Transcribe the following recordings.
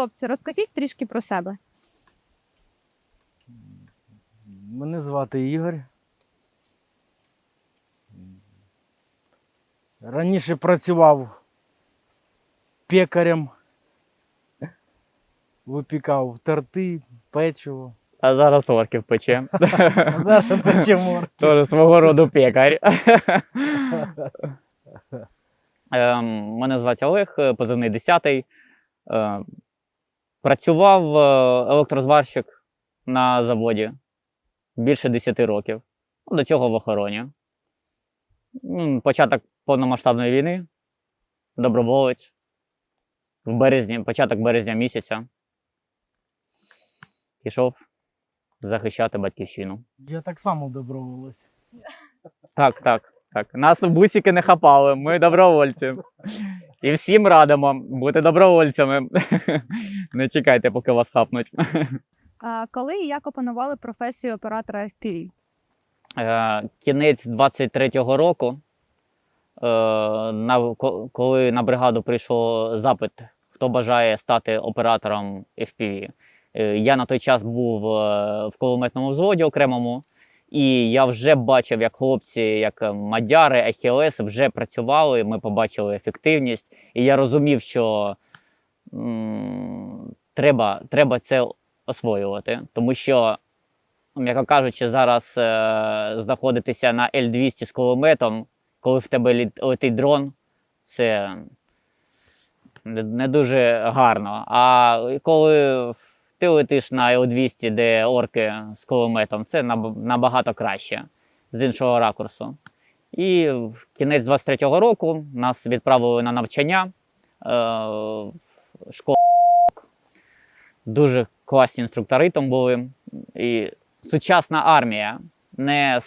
Хлопці, розкажіть трішки про себе. Мене звати Ігор. Раніше працював пекарем, випікав торти, печиво. А зараз орків пече. А зараз печемо. Тоже свого роду пекар. Ем, Мене звати Олег, позивний 10-й. Працював е, електрозварщик на заводі більше 10 років. Ну, До цього в охороні. Початок повномасштабної війни. Доброволець. В березні, початок березня місяця. Пішов захищати батьківщину. Я так само доброволець. Так, так, так. Нас в бусики не хапали, ми добровольці. І всім радимо бути добровольцями. Не чекайте, поки вас хапнуть. А, коли і як опанували професію оператора FPV? Е, Кінець 23-го року, е, на, коли на бригаду прийшов запит, хто бажає стати оператором FPV. Е, Я на той час був е, в кулеметному взводі окремому, і я вже бачив, як хлопці, як е, мадяри, Ахілес вже працювали. Ми побачили ефективність, і я розумів, що м, треба, треба це освоювати, тому що м'яко кажучи, зараз е, знаходитися на L200 з кулеметом, коли в тебе летить дрон, це не дуже гарно. А коли ти летиш на L200, де орки з кулеметом, це набагато краще з іншого ракурсу. І в кінець 23-го року нас відправили на навчання е, школу. Дуже класні інструктори там були. І сучасна армія, не,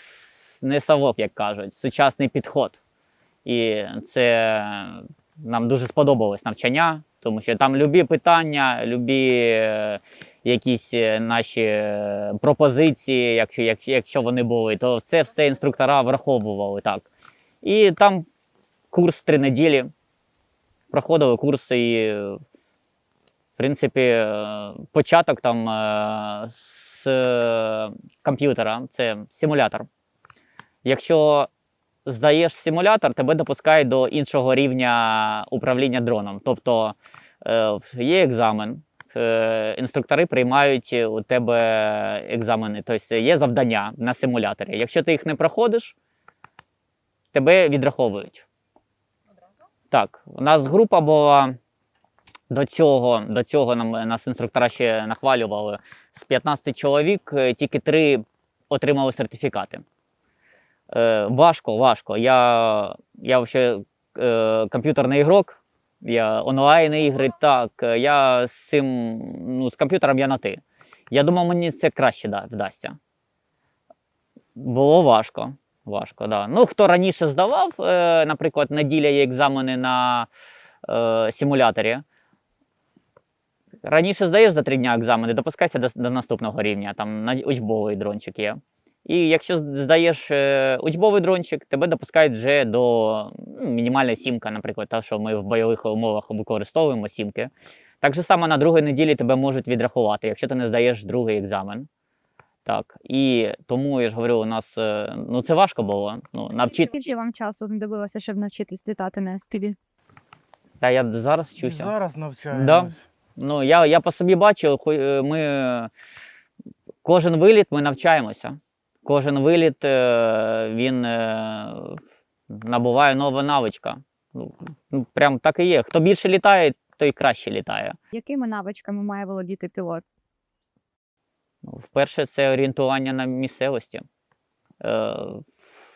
не совок, як кажуть, сучасний підход. І це нам дуже сподобалось навчання, тому що там любі питання, любі е, якісь е, наші е, пропозиції, якщо, якщо, вони були, то це все інструктора враховували так. І там курс три неділі. Проходили курси і, в принципі, початок там з комп'ютера це симулятор. Якщо здаєш симулятор, тебе допускають до іншого рівня управління дроном. Тобто е, є екзамен, е, інструктори приймають у тебе екзамени, тобто є завдання на симуляторі. Якщо ти їх не проходиш, тебе відраховують. Так, у нас група була до цього, до цього нам, нас інструктора ще нахвалювали. З 15 чоловік е, тільки три отримали сертифікати. Е, важко, важко. Я, я взагалі е, комп'ютерний ігрок, я онлайн ігри, так. е, Я з цим, ну, з комп'ютером я на ти. Я думав, мені це краще да, вдасться. Було важко. Важко, да. Ну, хто раніше здавав, е, наприклад, неділя є екзамени на е, симуляторі. Раніше здаєш за три дня екзамени, допускайся до, до наступного рівня. Там на учбовий дрончик є. І якщо здаєш е, учбовий дрончик, тебе допускають вже до ну, мінімальна сімка, наприклад, та, що ми в бойових умовах використовуємо сімки. Так же само на другій неділі тебе можуть відрахувати, якщо ти не здаєш другий екзамен. Так, і тому я ж говорю, у нас е, ну це важко було. Ну, навчити. Скільки вам часу знадобилося, щоб навчитись літати на FPV? Та я зараз вчуся. зараз навчаємось. Да. Ну, я, я по собі бачу, хо- е, ми кожен виліт ми навчаємося. Кожен виліт е, він е, набуває нова навичка. Ну, ну, прям так і є. Хто більше літає, той краще літає. Якими навичками має володіти пілот? Ну, Вперше, це орієнтування на місцевості. Е,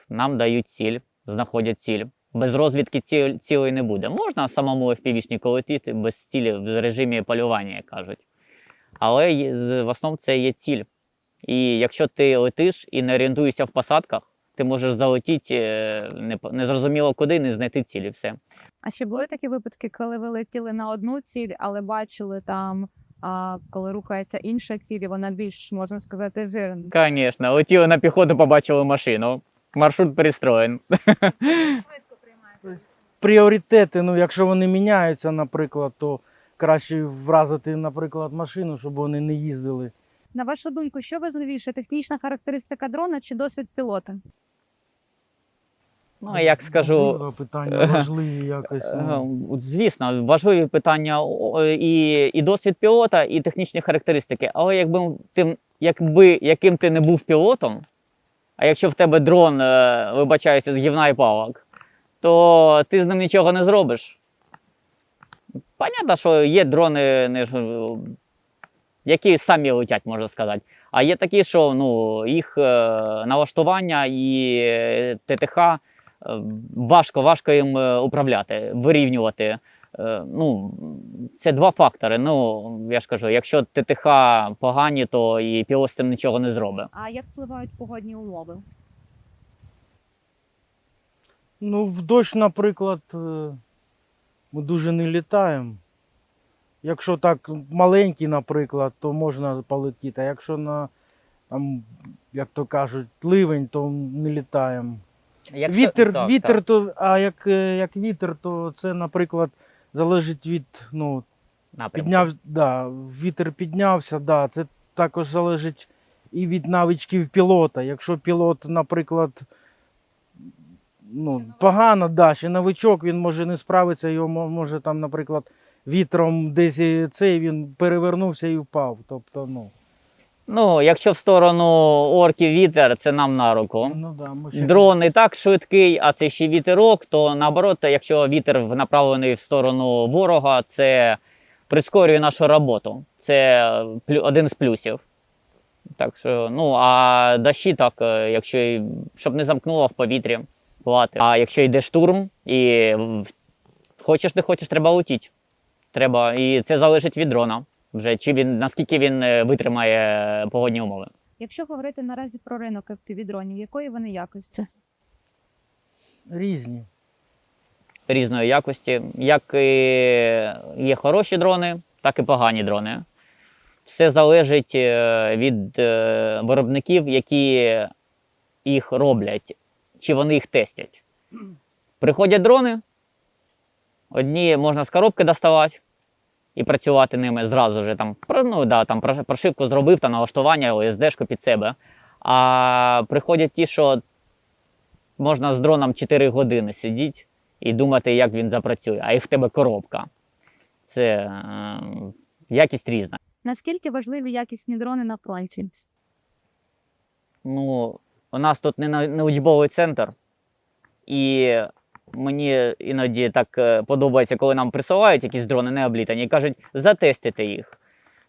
нам дають ціль, знаходять ціль. Без розвідки ціль, цілей не буде. Можна самому FPV-шнику летіти без цілі в режимі полювання, як кажуть. Але в основному це є ціль. І якщо ти летиш і не орієнтуєшся в посадках, ти можеш залетіти е, не, по- незрозуміло куди, не знайти цілі. Все. А ще були такі випадки, коли ви летіли на одну ціль, але бачили там, а, коли рухається інша ціль, і вона більш, можна сказати, жирна. Звісно, летіли на піхоту, побачили машину. Маршрут перестроєн. Пріоритети, ну якщо вони міняються, наприклад, то краще вразити, наприклад, машину, щоб вони не їздили. На вашу думку, що важливіше, технічна характеристика дрона чи досвід пілота? Ну, а як скажу, питання важливі якось. Ну. Звісно, важливі питання і, і досвід пілота, і технічні характеристики. Але якби ти, якби яким ти не був пілотом, а якщо в тебе дрон, е, вибачаюся, з гівна і палок, то ти з ним нічого не зробиш. Понятно, що є дрони, не ж, які самі летять, можна сказати. А є такі, що ну, їх е, налаштування і е, ТТХ е, важко, важко їм управляти, вирівнювати. Ну, це два фактори. Ну, я ж кажу, якщо ТТХ погані, то і пілот з цим нічого не зробить. А як впливають погодні умови? Ну, в дощ, наприклад, ми дуже не літаємо. Якщо так маленький, наприклад, то можна полетіти. А якщо на, там, як то кажуть, ливень, то не літаємо. Якщо- вітер, так, вітер, так. то, а як, е, як вітер, то це, наприклад, залежить від, ну, Напрямку. підняв, да, вітер піднявся, да, це також залежить і від навичків пілота. Якщо пілот, наприклад, ну, погано, да, ще новичок, він може не справиться, його може там, наприклад, вітром десь цей він перевернувся і впав. Тобто, ну, Ну, якщо в сторону орків вітер, це нам на руку. ну да, ми ще... Дрон і так швидкий, а це ще вітерок, то наоборот, якщо вітер направлений в сторону ворога, це прискорює нашу роботу. Це один з плюсів. Так що, ну, а дощі так, е, якщо щоб не замкнуло в повітрі, плати. А якщо йде штурм і хочеш не хочеш, треба летіти. Треба. І це залежить від дрона. Вже чи він наскільки він е, витримає погодні умови. Якщо говорити наразі про ринок FPV-дронів, якої вони якості? різні. різної якості. Як і є хороші дрони, так і погані дрони. Все залежить е, від е, виробників, які їх роблять, чи вони їх тестять. Приходять дрони, одні можна з коробки доставати і працювати ними зразу ж там, ну, да, там прошивку зробив та налаштування ОСД-шку під себе. А приходять ті, що можна з дроном 4 години сидіти і думати, як він запрацює, а і в тебе коробка. Це е, якість різна. Наскільки важливі якісні дрони на фронті? Ну, у нас тут не, не учбовий центр, і мені іноді так е, подобається, коли нам присилають якісь дрони не облітані і кажуть, затестити їх.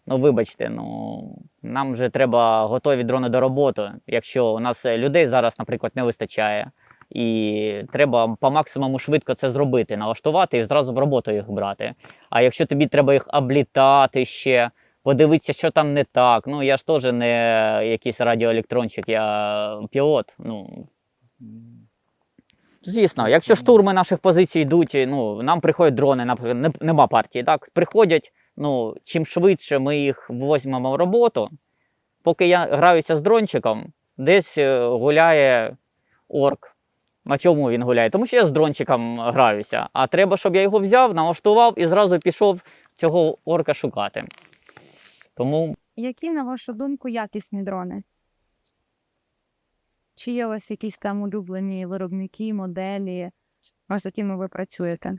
Ну, вибачте, ну нам вже треба готові дрони до роботи. Якщо у нас е, людей зараз, наприклад, не вистачає, і треба по максимуму швидко це зробити, налаштувати і зразу в роботу їх брати. А якщо тобі треба їх облітати ще, подивитися, що там не так. Ну я ж теж не якийсь радіоелектрончик, я пілот. Ну звісно, якщо штурми наших позицій йдуть, ну нам приходять дрони, наприклад, нема партії. Так, приходять. Ну, чим швидше ми їх візьмемо в роботу, поки я граюся з дрончиком, десь е, гуляє орк. На чому він гуляє? Тому що я з дрончиком граюся. А треба, щоб я його взяв, налаштував і зразу пішов цього орка шукати. Тому Які, на вашу думку, якісні дрони? Чи є у вас якісь там улюблені виробники, моделі, з якими ви працюєте?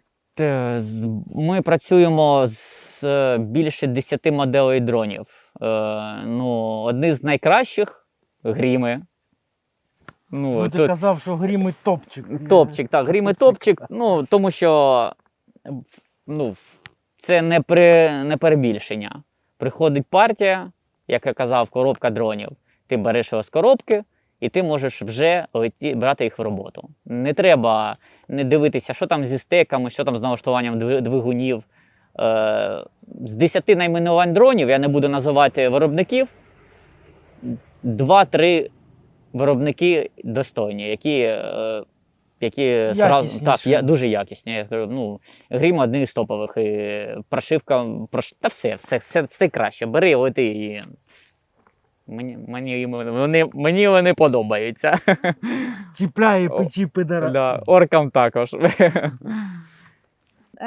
Ми працюємо з е, більше 10 моделей дронів. Е, ну, одні з найкращих гріми. Ну, Ну, ти тут казав, що грімить топчик. топчик, так, гріми топчик. Ну, тому що ну, це не, при, не перебільшення. Приходить партія, як я казав, коробка дронів. Ти береш його з коробки, і ти можеш вже леті, брати їх в роботу. Не треба не дивитися, що там зі стеками, що там з налаштуванням двигунів. Е, з 10 найменувань дронів, я не буду називати виробників, 2-3 виробники достойні, які, е, які сразу, так, я, дуже якісні. Я кажу, ну, грім одних з топових. І прошивка, прош... та все, все, все, все краще. Бери, лети і. Мені, мені, вони, мені вони подобаються. Ціпляє О, печі пидора. Да, оркам також. Е,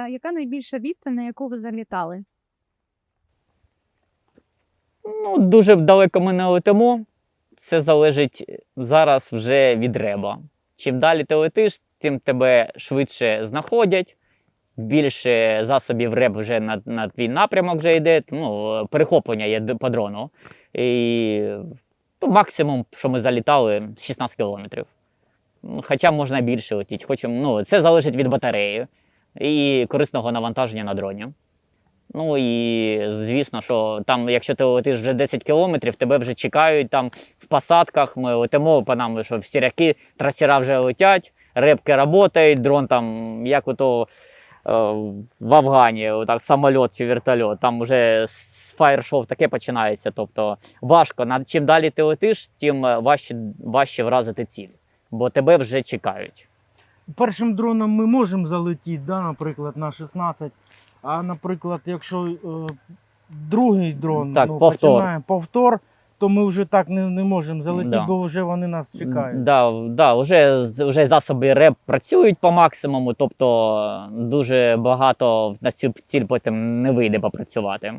яка найбільша відстань, на яку ви залітали? Ну, дуже далеко ми не летимо. Це залежить зараз вже від реба. Чим далі ти летиш, тим тебе швидше знаходять. Більше засобів реб вже на, на твій напрямок вже йде. Ну, перехоплення є по дрону. І ну, максимум, що ми залітали, 16 кілометрів. Хоча можна більше летіти. Хочемо, ну, це залежить від батареї і корисного навантаження на дроні. Ну і звісно, що там, якщо ти летиш вже 10 кілометрів, тебе вже чекають там в посадках. Ми летимо по нам, що в сіряки трасера вже летять, репки працюють, дрон там, як ото е, в Афгані, отак самоліт чи вертольот, там вже фаєр-шоу таке починається. Тобто важко. Чим далі ти летиш, тим е, важче, важче вразити ціль, бо тебе вже чекають. Першим дроном ми можемо залетіти, да, наприклад, на 16. А наприклад, якщо е, другий дрон Так, ну, повтор. починає повтор, то ми вже так не, не можемо залетіти, Да. бо вже вони нас чекають. Да, да, вже, вже засоби РЕП працюють по максимуму, тобто дуже багато на цю ціль потім не вийде попрацювати.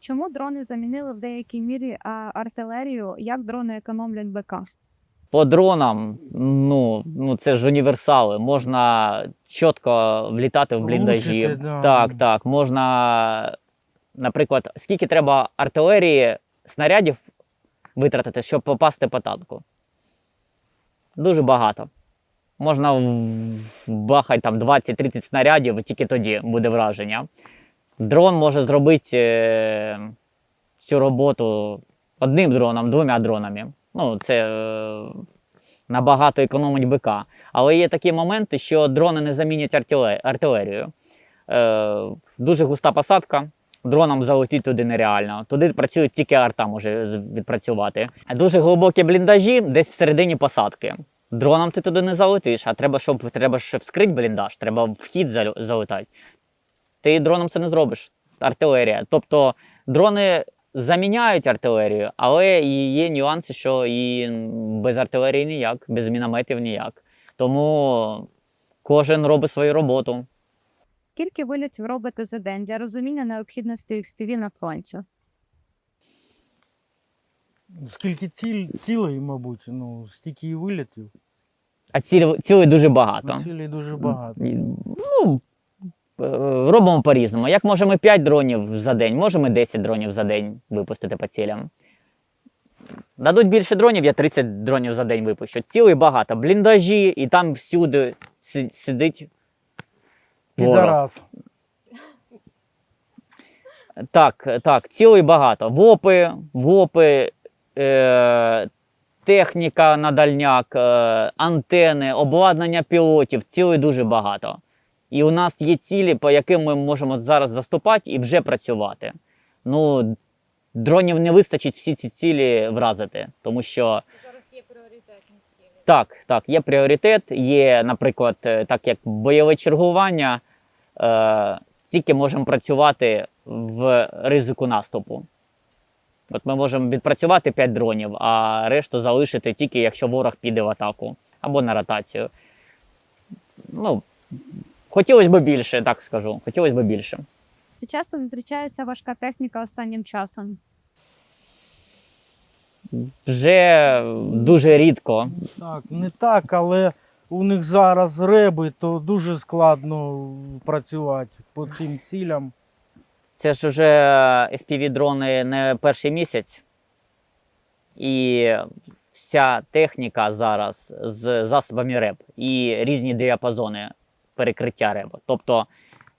Чому дрони замінили в деякій мірі артилерію? Як дрони економлять БК? По дронам, ну, ну це ж універсали. Можна чітко влітати в бліндажі. Влучити, да. Так, так. Можна, наприклад, скільки треба артилерії снарядів витратити, щоб попасти по танку? Дуже багато. Можна вбахати там 20-30 снарядів, і тільки тоді буде враження. Дрон може зробити е, цю роботу одним дроном, двома дронами. Ну, це е, набагато економить БК. Але є такі моменти, що дрони не замінять артиле- артилерію. Е, дуже густа посадка. Дроном залетіти туди нереально. Туди працює тільки арта може відпрацювати. Дуже глибокі бліндажі десь всередині посадки. Дроном ти туди не залетиш, а треба, щоб треба ще вскрити бліндаж, треба вхід залетати. Ти дроном це не зробиш. Артилерія. Тобто дрони заміняють артилерію, але і є нюанси, що і без артилерії ніяк, без мінометів ніяк. Тому кожен робить свою роботу. Скільки вилітів робите за день для розуміння необхідності FPV на фронті? Скільки ціль, цілей, мабуть, ну, стільки і вилітів. А ціль, цілей дуже багато. Ну, Цілей дуже багато. Ну, робимо по-різному. Як можемо 5 дронів за день, можемо 10 дронів за день випустити по цілям. Дадуть більше дронів, я 30 дронів за день випущу. Цілей багато. Бліндажі, і там всюди сидить. ворог. Підарас. Так, так, цілей багато. ВОПи, ВОПи, е, техніка на дальняк, е, антени, обладнання пілотів, цілей дуже багато. І у нас є цілі, по яким ми можемо зараз заступати і вже працювати. Ну, дронів не вистачить всі ці цілі вразити, тому що Зараз є пріоритетні цілі. так, так, є пріоритет, є, наприклад, е, так як бойове чергування, е, тільки можемо працювати в ризику наступу. От ми можемо відпрацювати 5 дронів, а решту залишити тільки якщо ворог піде в атаку або на ротацію. Ну, хотілося б більше, так скажу. Хотілося б більше. Чи часто зустрічається важка техніка останнім часом? Вже дуже рідко. Так, не так, але у них зараз реби, то дуже складно працювати по цим цілям. Це ж вже FPV-дрони не перший місяць. І вся техніка зараз з засобами РЕБ і різні діапазони перекриття РЕБ. Тобто,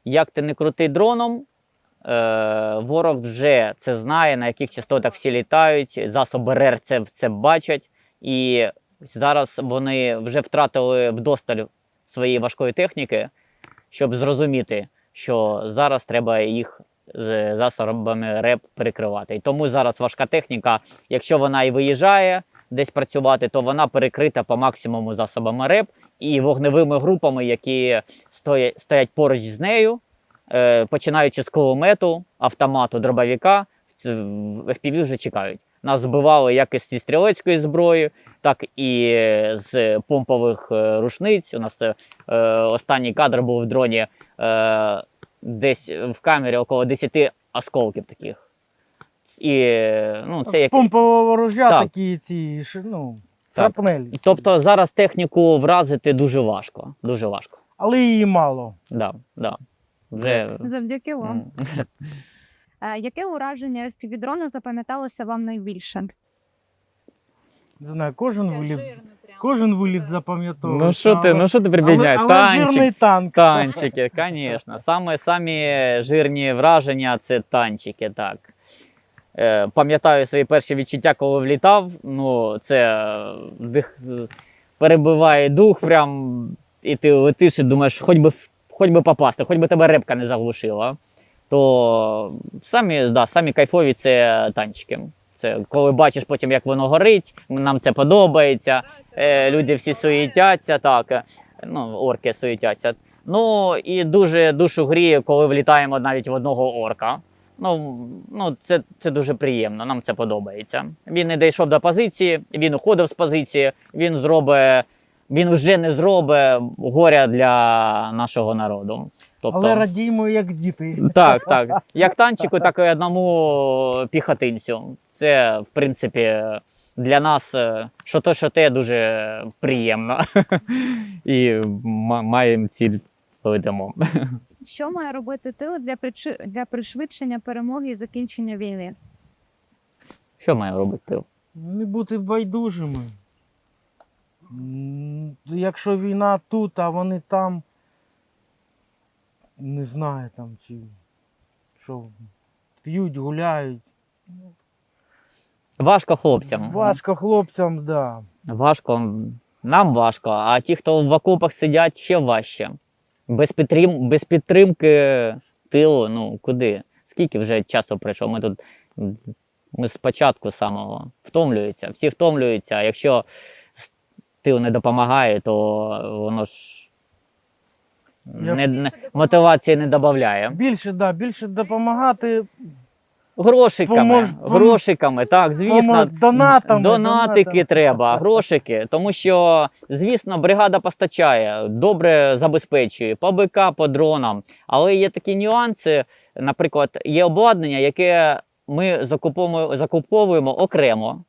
як ти не крути дроном, е, ворог вже це знає, на яких частотах всі літають, засоби РЕР це, це бачать. І зараз вони вже втратили вдосталь своєї важкої техніки, щоб зрозуміти, що зараз треба їх з засобами РЕП перекривати. І тому зараз важка техніка, якщо вона і виїжджає десь працювати, то вона перекрита по максимуму засобами РЕП і вогневими групами, які стоять, стоять поруч з нею, е, починаючи з кулемету, автомату, дробовика, в FPV вже чекають. Нас збивали як із зі стрілецької зброї, так і з помпових е, рушниць. У нас е, е, останній кадр був в дроні. Е, десь в камері около 10 осколків таких. І ну, це З як... помпового ружя Так. такі ці ш- ну, Так. Тобто зараз техніку вразити дуже важко. Дуже важко. Але її мало. Да, да. Вже... Завдяки вам. Е, Яке ураження FPV-дрону запам'яталося вам найбільше? Не знаю, кожен виліт, кожен виліт запам'ятовується. Ну що ти, але- ну що ти але, прибігняєш? але Танчик, жирний танк. танчики, звісно. Саме самі жирні враження це танчики, так. Е, пам'ятаю свої перші відчуття, коли влітав. Ну, це е, дих, перебиває дух, прям, і ти летиш і думаєш, хоч би, хоч би попасти, хоч би тебе репка не заглушила. То самі, да, самі кайфові це танчики. Це коли бачиш потім, як воно горить, нам це подобається. Е, люди всі суетяться, так. е, Ну, орки суетяться. Ну і дуже душу гріє, коли влітаємо навіть в одного орка. Ну, ну це, це дуже приємно, нам це подобається. Він не дійшов до позиції, він уходив з позиції, він зробить, він вже не зробить горя для нашого народу. Тобто, Але радіємо, як діти. так, так. Як танчику, так і одному піхотинцю. Це, в принципі, для нас е, що то, що те дуже приємно. І ма- маємо ціль ведемо. Що має робити тил для, причи... для пришвидшення перемоги і закінчення війни? Що має робити? Не бути байдужими. Якщо війна тут, а вони там. Не знаю там чи що п'ють, гуляють. Важко хлопцям. Важко хлопцям, да. Важко. Нам важко, а ті, хто в окопах сидять, ще важче. Без, підтрим... Без підтримки тилу, ну куди? Скільки вже часу пройшло? Ми тут ми спочатку самого втомлюються, всі втомлюються. А якщо тил не допомагає, то воно ж не, не, мотивації не додає. Більше, да, більше допомагати. Грошиками, Помож- грошиками, так, звісно. Донатами, Донатики донатами. треба, грошики. Тому що, звісно, бригада постачає, добре забезпечує по БК, по дронам. Але є такі нюанси. Наприклад, є обладнання, яке ми закуповуємо, закуповуємо окремо.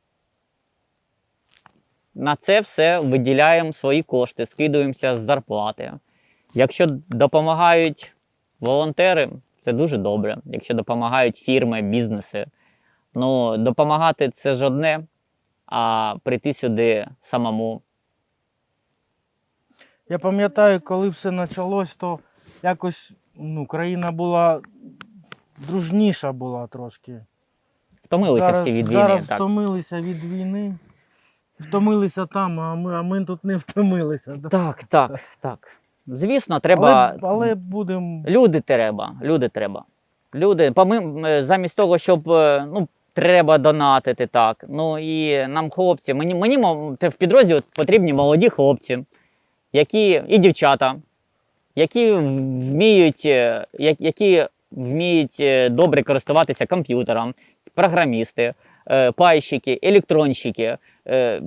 На це все виділяємо свої кошти, скидуємося з зарплати. Якщо допомагають волонтери, це дуже добре. Якщо допомагають фірми, бізнеси, Ну, допомагати це ж одне, а прийти сюди самому. Я пам'ятаю, коли все почалось, то якось ну, країна була дружніша була трошки. Втомилися зараз, всі від війни. зараз Так. втомилися від війни. Втомилися там, а ми, а ми тут не втомилися. так, так, так. Звісно, треба. Але, але будемо. Люди треба. Люди треба. Люди, помим, е, замість того, щоб е, ну, треба донатити так. Ну і нам хлопці, мені, мені в підрозділі потрібні молоді хлопці, які і дівчата, які вміють, е, які вміють добре користуватися комп'ютером, програмісти, пайщики, електронщики.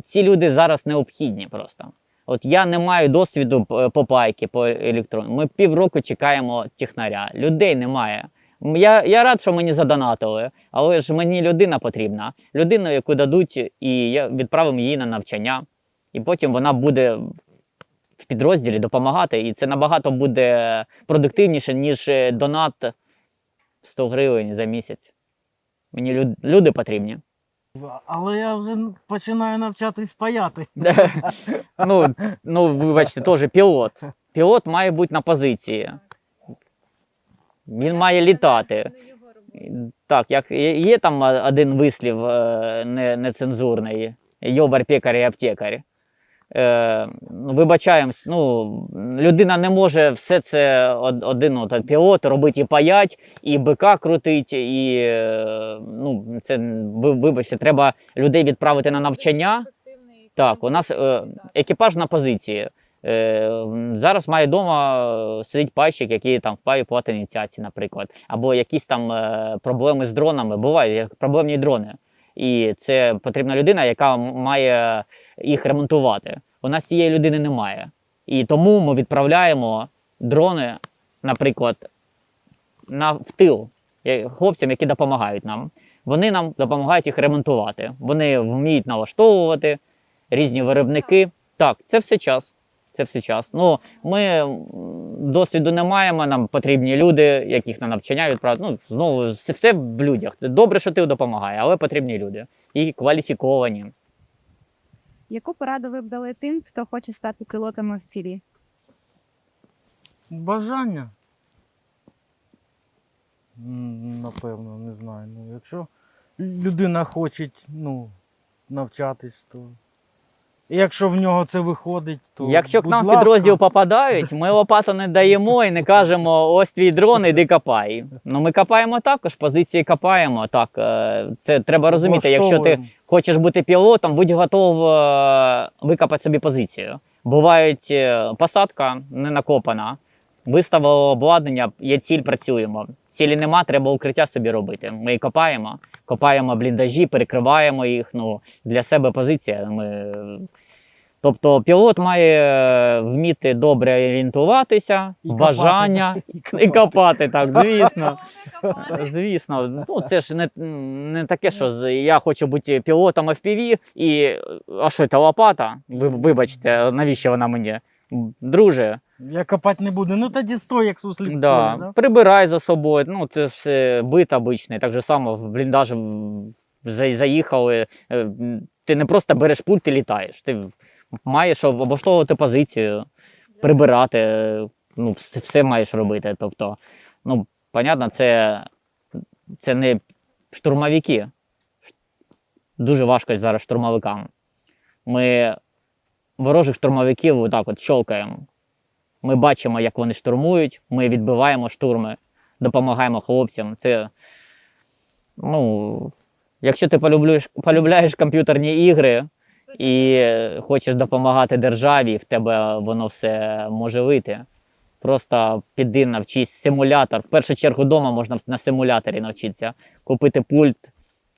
Ці люди зараз необхідні просто. От я не маю досвіду по пайки, по електрону. Ми півроку чекаємо технаря. Людей немає. Я, я рад, що мені задонатили, але ж мені людина потрібна. Людину, яку дадуть, і я відправимо її на навчання. І потім вона буде в підрозділі допомагати. І це набагато буде продуктивніше, ніж е, донат 100 гривень за місяць. Мені люд- люди потрібні. Але я вже починаю навчатись паяти. ну, ну, вибачте, теж пілот. Пілот має бути на позиції. Він має літати. Так, як є там один вислів е, нецензурний: йобар, пекар і аптекар. Е, вибачаємось, ну, людина не може все це од- один от, пілот робити і паять, і бика крутить, і е, ну, це ви- вибачте, треба людей відправити на навчання. Так, у нас е, екіпаж на позиції. Зараз має вдома сидить пайщик, який там впає плати ініціації, наприклад, або якісь там проблеми з дронами. Бувають як проблемні дрони. І це потрібна людина, яка має їх ремонтувати. У нас цієї людини немає. І тому ми відправляємо дрони, наприклад, на в тил е, хлопцям, які допомагають нам. Вони нам допомагають їх ремонтувати. Вони вміють налаштовувати різні виробники. Так, це все час. Це все час. Ну, ми досвіду не маємо, нам потрібні люди, яких на навчання відправити. Ну, знову, це все в людях. Добре, що ти допомагає, але потрібні люди. І кваліфіковані. Яку пораду ви б дали тим, хто хоче стати пілотом в сірі? Бажання. Напевно, не знаю. Ну, якщо людина хоче ну, навчатись, то. І якщо в нього це виходить, то. Якщо к нам в ласка. підрозділ попадають, ми лопату не даємо і не кажемо ось твій дрон, іди копай. Ну ми копаємо також, позиції копаємо. Так, е, це треба розуміти. Якщо ти хочеш бути пілотом, будь готов е, викопати собі позицію. Бувають е, посадка не накопана, виставили обладнання, є ціль, працюємо. Цілі нема, треба укриття собі робити. Ми і копаємо, копаємо бліндажі, перекриваємо їх. Ну, для себе позиція. Ми... Тобто пілот має е, вміти добре орієнтуватися, І копати. бажання І і копати, так, звісно. Звісно, ну це ж не, не таке, що я хочу бути пілотом FPV, і а що це лопата? Ви, вибачте, навіщо вона мені? Друже, Я копати не буду. Ну тоді стой, як суслик. да, полі, прибирай за собою. Ну, це ж е, бит обичний, так же само в бліндаж заїхали. е, Ти не просто береш пульт і літаєш. Ти маєш облаштовувати позицію, прибирати, е, ну, все маєш робити. Тобто, ну, понятно, це, це не штурмовики. Дуже важко зараз штурмовикам. Ми ворожих штурмовиків отак от щолкаємо. Ми бачимо, як вони штурмують, ми відбиваємо штурми, допомагаємо хлопцям. Це, ну, якщо ти полюблюєш, полюбляєш комп'ютерні ігри і хочеш допомагати державі, в тебе воно все може вийти. Просто піди навчись симулятор. В першу чергу вдома можна на симуляторі навчитися. Купити пульт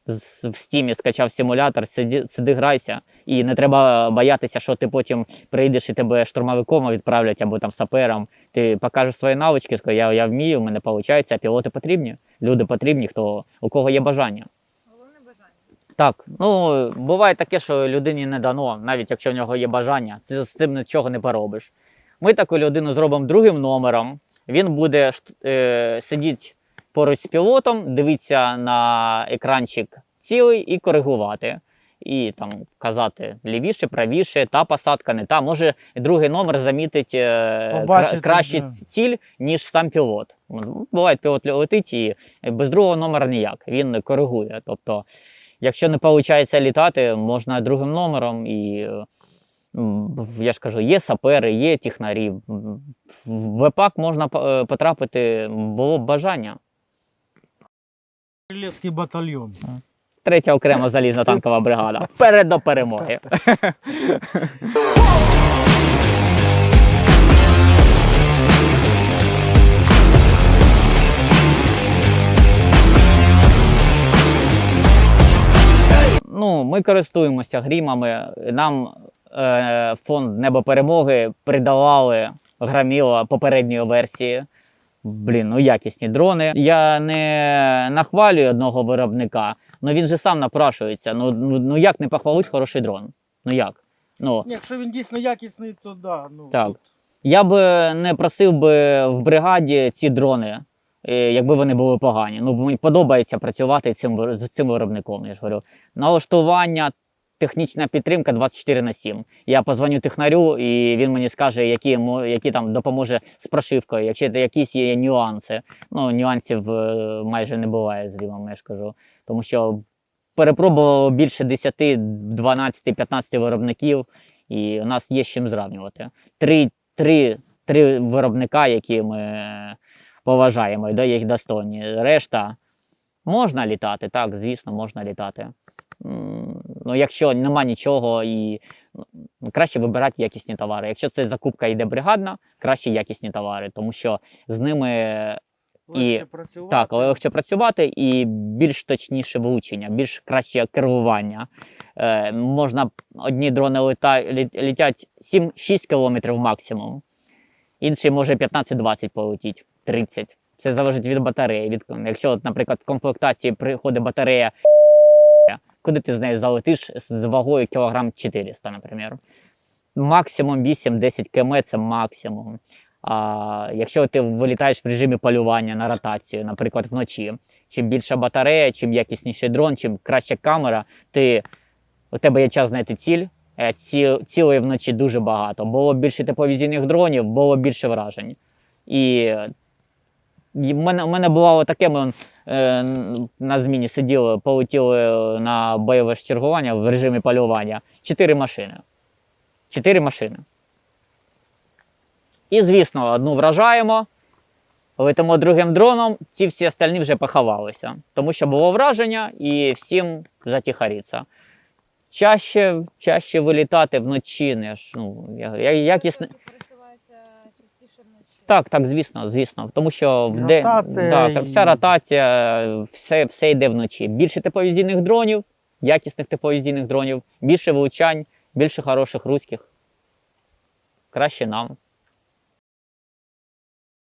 в стімі, скачав симулятор, сиди, сиди грайся. І не треба боятися, що ти потім прийдеш і тебе штурмовиком відправлять або там сапером. Ти покажеш свої навички, скажеш, я, я вмію, в мене виходить, а пілоти потрібні. Люди потрібні, хто у кого є бажання. Головне бажання. Так, ну буває таке, що людині не дано, навіть якщо в нього є бажання, це з цим нічого не поробиш. Ми таку людину зробимо другим номером. Він буде е, сидіти поруч з пілотом, дивитися на екранчик цілий і коригувати. І там казати лівіше, правіше, та посадка, не та. Може, другий номер замітить е, кра- краще да. ціль, ніж сам пілот. Буває, пілот летить і без другого номера ніяк. Він коригує. Тобто, якщо не виходить літати, можна другим номером і. Я ж кажу, є сапери, є технарі. В ВПАК можна е, потрапити, було б бажання. Стрілецький батальйон. Третя окрема залізна танкова бригада. Вперед до перемоги. Ну, ми користуємося грімами. Нам е, фонд Небо перемоги придавали граміло попередньої версії. Блін, ну якісні дрони. Я не нахвалюю одного виробника, але він же сам напрашується. Ну, ну, ну як не похвалить хороший дрон? Ну як? Ну, Якщо він дійсно якісний, то да. Ну, Так. я би не просив би в бригаді ці дрони, е, якби вони були погані. Ну, мені подобається працювати цим, з цим виробником. Я ж говорю. Налаштування, технічна підтримка 24 на 7. Я позвоню технарю, і він мені скаже, які, які там допоможе з прошивкою, якщо якісь є нюанси. Ну, нюансів е, майже не буває з рівом, я ж кажу. Тому що перепробувало більше 10, 12, 15 виробників, і у нас є з чим зрівнювати. Три, три, три виробника, які ми поважаємо, і їх достойні. Решта можна літати, так, звісно, можна літати. Ну, якщо нема нічого, і ну, краще вибирати якісні товари. Якщо це закупка йде бригадна, краще якісні товари, тому що з ними легше працювати. так, легше працювати і більш точніше влучення, більш краще керування. Е, можна одні дрони літа, літять 7-6 км максимум, інші може 15-20 полетіть, 30. Це залежить від батареї. Від, якщо, наприклад, в комплектації приходить батарея, куди ти з нею залетиш з вагою кілограм 400, наприклад. Максимум 8-10 км це максимум. А якщо ти вилітаєш в режимі полювання на ротацію, наприклад, вночі, чим більша батарея, чим якісніший дрон, чим краща камера, ти, у тебе є час знайти ціль. е, Ці, цілої вночі дуже багато. Було більше тепловізійних дронів, було більше вражень. І в мене, у мене було таке, ми е, на зміні сиділи, полетіли на бойове ж чергування в режимі полювання. Чотири машини. Чотири машини. І, звісно, одну вражаємо, летимо другим дроном, ці всі остальні вже поховалися. Тому що було враження і всім затіхаріться. Чаще, чаще вилітати вночі, ніж ну, я- я- якісне. Так, так, звісно, звісно. Тому що в день Ротація да, вся ротація, все, все йде вночі. Більше тепловізійних дронів, якісних тепловізійних дронів, більше влучань, більше хороших руських. Краще нам.